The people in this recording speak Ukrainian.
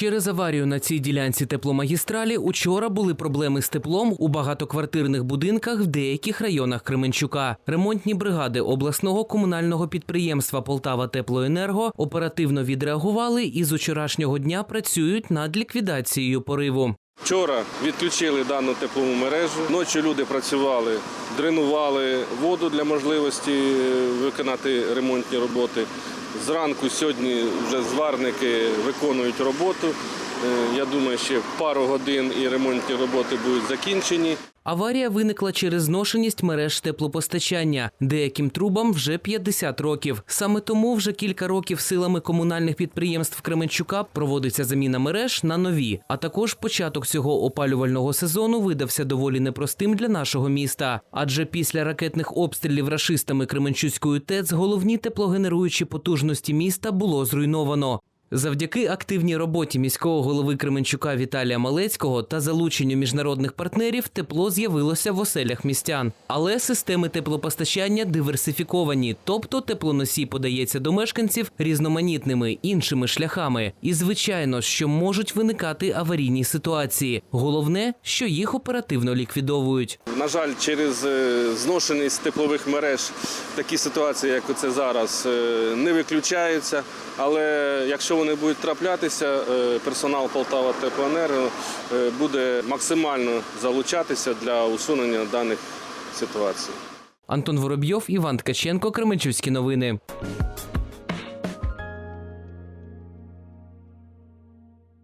Через аварію на цій ділянці тепломагістралі учора були проблеми з теплом у багатоквартирних будинках в деяких районах Кременчука. Ремонтні бригади обласного комунального підприємства Полтава Теплоенерго оперативно відреагували і з учорашнього дня працюють над ліквідацією пориву. Вчора відключили дану теплову мережу. Ночі люди працювали, дренували воду для можливості е, виконати ремонтні роботи. Зранку сьогодні вже зварники виконують роботу. Е, Я думаю, ще пару годин і ремонтні роботи будуть закінчені. Аварія виникла через зношеність мереж теплопостачання. Деяким трубам вже 50 років. Саме тому вже кілька років силами комунальних підприємств Кременчука проводиться заміна мереж на нові. А також початок цього опалювального сезону видався доволі непростим для нашого міста. Адже після ракетних обстрілів рашистами Кременчуцької ТЕЦ головні теплогенеруючі потужності міста було зруйновано. Завдяки активній роботі міського голови Кременчука Віталія Малецького та залученню міжнародних партнерів тепло з'явилося в оселях містян. Але системи теплопостачання диверсифіковані, тобто теплоносій подається до мешканців різноманітними іншими шляхами. І звичайно, що можуть виникати аварійні ситуації. Головне, що їх оперативно ліквідовують. На жаль, через е, зношеність теплових мереж такі ситуації, як оце зараз, е, не виключаються. Але якщо вони будуть траплятися, е, персонал Полтава Теплоенерго е, буде максимально залучатися для усунення даних ситуацій. Антон Воробйов, Іван Ткаченко, Кременчуцькі новини.